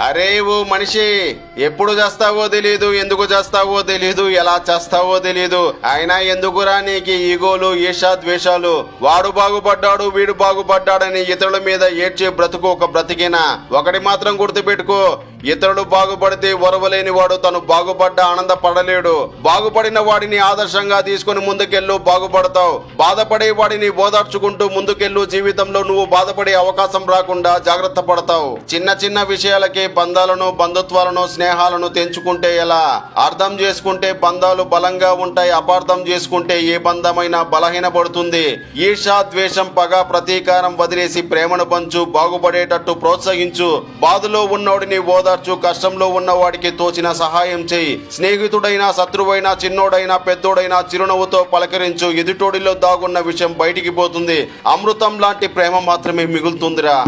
అరే ఓ మనిషి. ఎప్పుడు చేస్తావో తెలియదు ఎందుకు చేస్తావో తెలియదు ఎలా చేస్తావో తెలియదు అయినా ఎందుకురా నీకు ఈగోలు ఈషా ద్వేషాలు? వాడు బాగుపడ్డాడు వీడు బాగుపడ్డాడని ఇతరుల మీద ఏడ్చే బ్రతుకు ఒక బ్రతికిన? ఒకటి మాత్రం గుర్తుపెట్టుకో ఇతరులు బాగుపడితే ఒరవలేని వాడు తను బాగుపడ్డ ఆనందపడలేడు. బాగుపడిన వాడిని ఆదర్శంగా తీసుకుని ముందుకెళ్ళు బాగుపడతావు. బాధపడే వాడిని ఓదార్చుకుంటూ ముందుకెళ్ళు జీవితంలో నువ్వు బాధపడే అవకాశం రాకుండా జాగ్రత్త పడతావు. చిన్న చిన్న విషయాలకే బంధాలను బంధుత్వాలను స్నేహాలను తెంచుకుంటే ఎలా? అర్థం చేసుకుంటే బంధాలు బలంగా ఉంటాయి అపార్థం చేసుకుంటే ఏ బంధమైనా బలహీనపడుతుంది. ఈర్షా ద్వేషం పగ ప్రతీకారం వదిలేసి ప్రేమను పంచు బాగుపడేటట్టు ప్రోత్సహించు. బాధలో ఉన్నోడిని ఓదార్చు కష్టంలో ఉన్నవాడికి తోచిన సహాయం చేయి. స్నేహితుడైనా శత్రువైనా చిన్నోడైనా పెద్దోడైనా చిరునవ్వుతో పలకరించు. ఎదుటోడిలో దాగున్న విషయం బయటికి పోతుంది. అమృతం లాంటి ప్రేమ మాత్రమే మిగులుతుందిరా.